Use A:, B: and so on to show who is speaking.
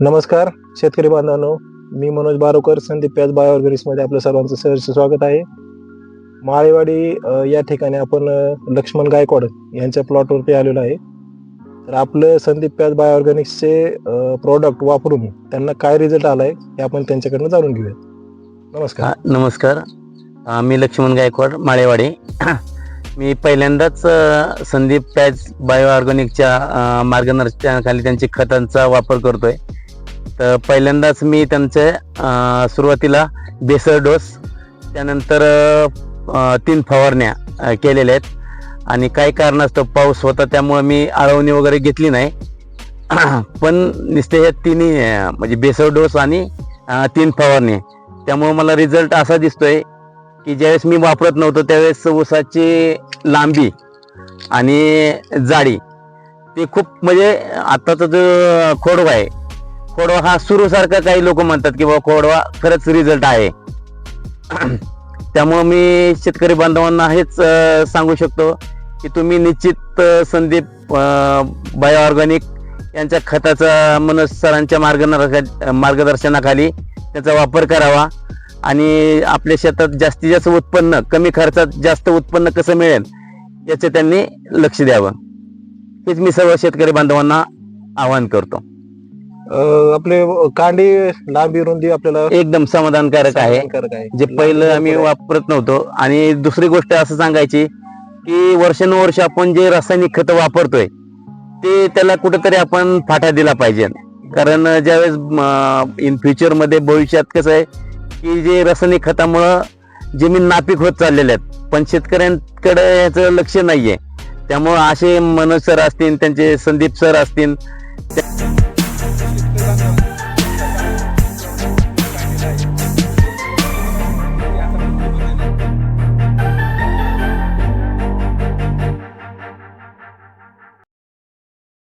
A: नमस्कार शेतकरी बांधवांनो. मी मनोज बारोकर संदीप प्याज बायोऑर्गॅनिक्समध्ये आपलं सर्वांचं सहर्ष स्वागत आहे. माळेवाडी या ठिकाणी आपण लक्ष्मण गायकवाड यांच्या प्लॉटवरती आलेलो आहे. तर आपलं संदीप प्याज बायोऑर्गॅनिक्सचे प्रोडक्ट वापरून त्यांना काय रिझल्ट आलाय हे आपण त्यांच्याकडनं जाणून घेऊया. नमस्कार.
B: नमस्कार. मी लक्ष्मण गायकवाड माळेवाडी. मी पहिल्यांदाच संदीप पॅज बायो ऑर्गॅनिकच्या मार्गदर्शनाखाली त्यांची खतांचा वापर करतोय. तर पहिल्यांदाच मी त्यांचे सुरुवातीला बेसर डोस त्यानंतर तीन फवारण्या केलेल्या आहेत. आणि काही कारणास्तव पाऊस होता त्यामुळे मी आळवणी वगैरे घेतली नाही. पण नुसते हे तिन्ही म्हणजे बेसर डोस आणि तीन फवारणी. त्यामुळे मला रिझल्ट असा दिसतोय की ज्यावेळेस मी वापरत नव्हतो त्यावेळेस ऊसाची लांबी आणि जाडी ते खूप म्हणजे आत्ताचा जो खोडवा आहे खोडवा हा सुरूसारखा काही लोक म्हणतात की बाबा खोडवा खरंच रिझल्ट आहे. त्यामुळं मी शेतकरी बांधवांना हेच सांगू शकतो की तुम्ही निश्चित संदीप बायो ऑर्गॅनिक यांच्या खताचा मनोज सरांच्या मार्गदर्शना मार्गदर्शनाखाली त्याचा वापर करावा आणि आपल्या शेतात जास्तीत जास्त उत्पन्न कमी खर्चात जास्त उत्पन्न कसं मिळेल याचं त्यांनी लक्ष द्यावं. हेच मी सर्व शेतकरी बांधवांना आवाहन करतो.
A: आपले कांडी लांबी रुंदी आपल्याला
B: एकदम समाधानकारक आहे.
A: समाधानकारक आहे.
B: जे पहिलं आम्ही वापरत नव्हतो. आणि दुसरी गोष्ट असं सांगायची की वर्षानुवर्ष आपण जे रासायनिक खतं वापरतोय ते त्याला कुठेतरी आपण फाटा दिला पाहिजे. कारण ज्यावेळेस इन फ्युचरमध्ये भविष्यात कसं आहे की जे रासायनिक खतामुळं जमीन नापीक होत चाललेल्या आहेत. पण शेतकऱ्यांकडे याचं लक्ष नाहीये. त्यामुळं असे मनोज सर असतील त्यांचे संदीप सर असतील
C: शेतकऱ्यांना